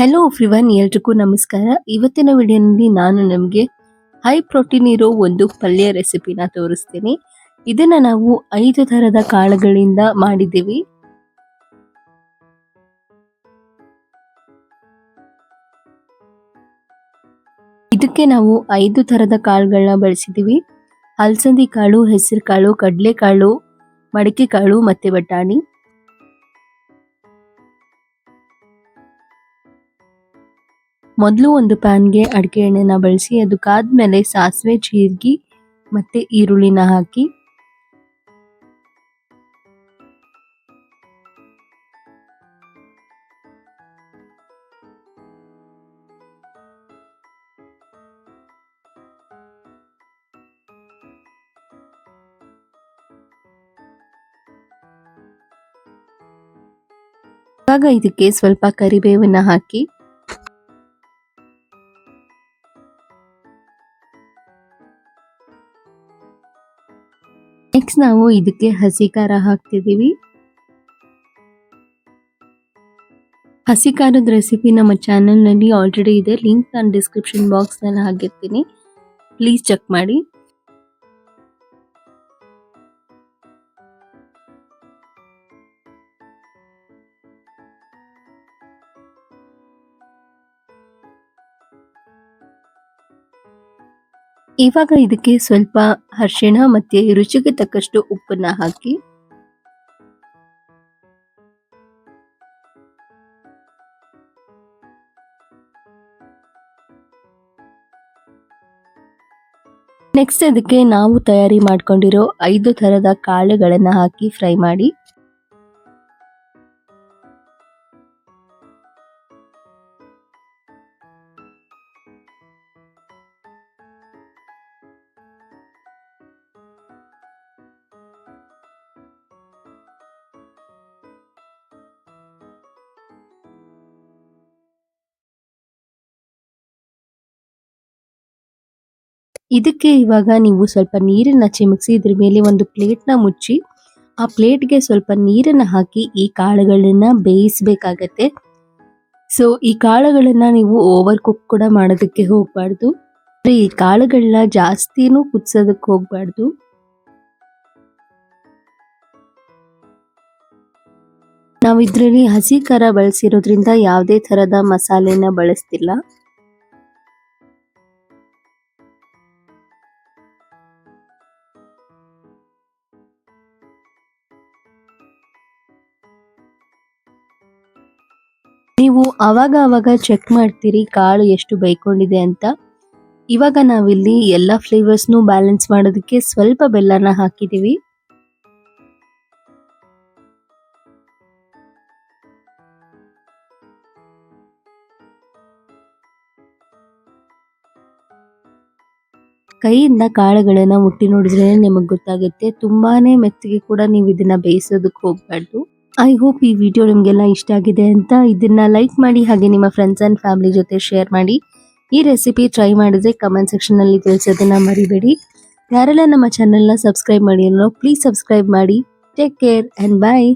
Hello everyone ಎಲ್ರಿಗೂ ನಮಸ್ಕಾರ. ಇವತ್ತಿನ ವಿಡಿಯೋನಲ್ಲಿ ನಾನು ನಿಮಗೆ ಹೈ ಪ್ರೋಟೀನ್ ಇರೋ ಒಂದು ಪಲ್ಯ ರೆಸಿಪಿನ ತೋರಿಸ್ತೀನಿ. ಇದನ್ನ ನಾವು ಐದು ಥರದ ಕಾಳುಗಳಿಂದ ಮಾಡಿದ್ದೀವಿ. ಇದಕ್ಕೆ ನಾವು ಐದು ಥರದ ಕಾಳುಗಳನ್ನ ಬಳಸಿದ್ದೀವಿ. ಅಲಸಂದಿ ಕಾಳು ಹೆಸರು ಕಾಳು ಕಡಲೆಕಾಳು ಮಡಿಕೆ ಕಾಳು ಮತ್ತೆ ಬಟಾಣಿ. ಮೊದಲು ಒಂದು ಪ್ಯಾನ್ಗೆ ಅಡಿಕೆ ಎಣ್ಣೆನ ಬಳಸಿ ಅದಕ್ಕಾದ್ಮೇಲೆ ಸಾಸಿವೆ ಜೀರಿಗೆ ಮತ್ತೆ ಈರುಳ್ಳಿನ ಹಾಕಿ. ಇವಾಗ ಇದಕ್ಕೆ ಸ್ವಲ್ಪ ಕರಿಬೇವನ್ನ ಹಾಕಿ. ನೆಕ್ಸ್ಟ್ ನಾವು ಇದಕ್ಕೆ ಹಸಿ ಖಾರ ಹಾಕ್ತಿದೀವಿ ಹಸಿ ಖಾರದ ರೆಸಿಪಿ ನಮ್ಮ ಚಾನೆಲ್ನಲ್ಲಿ ಆಲ್ರೆಡಿ ಇದೆ. ಲಿಂಕ್ ನಾನು ಡಿಸ್ಕ್ರಿಪ್ಷನ್ ಬಾಕ್ಸ್ನಲ್ಲಿ ಹಾಕಿರ್ತೀನಿ. ಪ್ಲೀಸ್ ಚೆಕ್ ಮಾಡಿ. ಇವಾಗ ಇದಕ್ಕೆ ಸ್ವಲ್ಪ ಅರಿಶಿಣ ಮತ್ತೆ ರುಚಿಗೆ ತಕ್ಕಷ್ಟು ಉಪ್ಪನ್ನ ಹಾಕಿ. ನೆಕ್ಸ್ಟ್ ಅದಕ್ಕೆ ನಾವು ತಯಾರಿ ಮಾಡ್ಕೊಂಡಿರೋ ಐದು ತರದ ಕಾಳುಗಳನ್ನ ಹಾಕಿ ಫ್ರೈ ಮಾಡಿ. ಇದಕ್ಕೆ ಇವಾಗ ನೀವು ಸ್ವಲ್ಪ ನೀರನ್ನ ಚಿಮುಕ್ಸಿ ಇದ್ರ ಮೇಲೆ ಒಂದು ಪ್ಲೇಟ್ನ ಮುಚ್ಚಿ, ಆ ಪ್ಲೇಟ್ಗೆ ಸ್ವಲ್ಪ ನೀರನ್ನು ಹಾಕಿ ಈ ಕಾಳುಗಳನ್ನು ಬೇಯಿಸಬೇಕಾಗತ್ತೆ. ಸೊ ಈ ಕಾಳುಗಳನ್ನು ನೀವು ಓವರ್ ಕುಕ್ ಕೂಡ ಮಾಡೋದಕ್ಕೆ ಹೋಗಬಾರ್ದು. ಈ ಕಾಳುಗಳನ್ನ ಜಾಸ್ತಿನೂ ಕುದಿಸೋದಕ್ಕೆ ಹೋಗಬಾರ್ದು. ನಾವು ಇದರಲ್ಲಿ ಹಸಿ ಖಾರ ಬಳಸಿರೋದ್ರಿಂದ ಯಾವುದೇ ತರದ ಮಸಾಲೆನ ಬಳಸ್ತಿಲ್ಲ. ನೀವು ಅವಾಗ ಅವಾಗ ಚೆಕ್ ಮಾಡ್ತೀರಿ ಕಾಳು ಎಷ್ಟು ಬೈಕೊಂಡಿದೆ ಅಂತ. ಇವಾಗ ನಾವಿಲ್ಲಿ ಎಲ್ಲ ಫ್ಲೇವರ್ಸ್ನು ಬ್ಯಾಲೆನ್ಸ್ ಮಾಡೋದಕ್ಕೆ ಸ್ವಲ್ಪ ಬೆಲ್ಲನ ಹಾಕಿದೀವಿ. ಕೈಯಿಂದ ಕಾಳುಗಳನ್ನು ಮುಟ್ಟಿ ನೋಡಿದ್ರೆ ನಿಮಗೆ ಗೊತ್ತಾಗುತ್ತೆ. ತುಂಬಾನೇ ಮೆತ್ತಗೆ ಕೂಡ ನೀವು ಇದನ್ನ ಬೇಯಿಸೋದಕ್ಕೆ ಹೋಗ್ಬಾರ್ದು. ಐ ಹೋಪ್ ಈ ವಿಡಿಯೋ ನಿಮಗೆಲ್ಲ ಇಷ್ಟ ಆಗಿದೆ ಅಂತ ಇದನ್ನ ಲೈಕ್ ಮಾಡಿ ಹಾಗೆ ನಿಮ್ಮ ಫ್ರೆಂಡ್ಸ್ ಅಂಡ್ ಫ್ಯಾಮಿಲಿ ಜೊತೆ ಶೇರ್ ಮಾಡಿ. ಈ ರೆಸಿಪಿ ಟ್ರೈ ಮಾಡಿದ್ರೆ ಕಮೆಂಟ್ ಸೆಕ್ಷನ್ ಅಲ್ಲಿ ತಿಳಿಸೋದನ್ನ ಮರಿಬೇಡಿ. ಯಾರೆಲ್ಲ ನಮ್ಮ ಚಾನಲ್ನ ಸಬ್ಸ್ಕ್ರೈಬ್ ಮಾಡಿ ಪ್ಲೀಸ್ ಸಬ್ಸ್ಕ್ರೈಬ್ ಮಾಡಿ. Take care and bye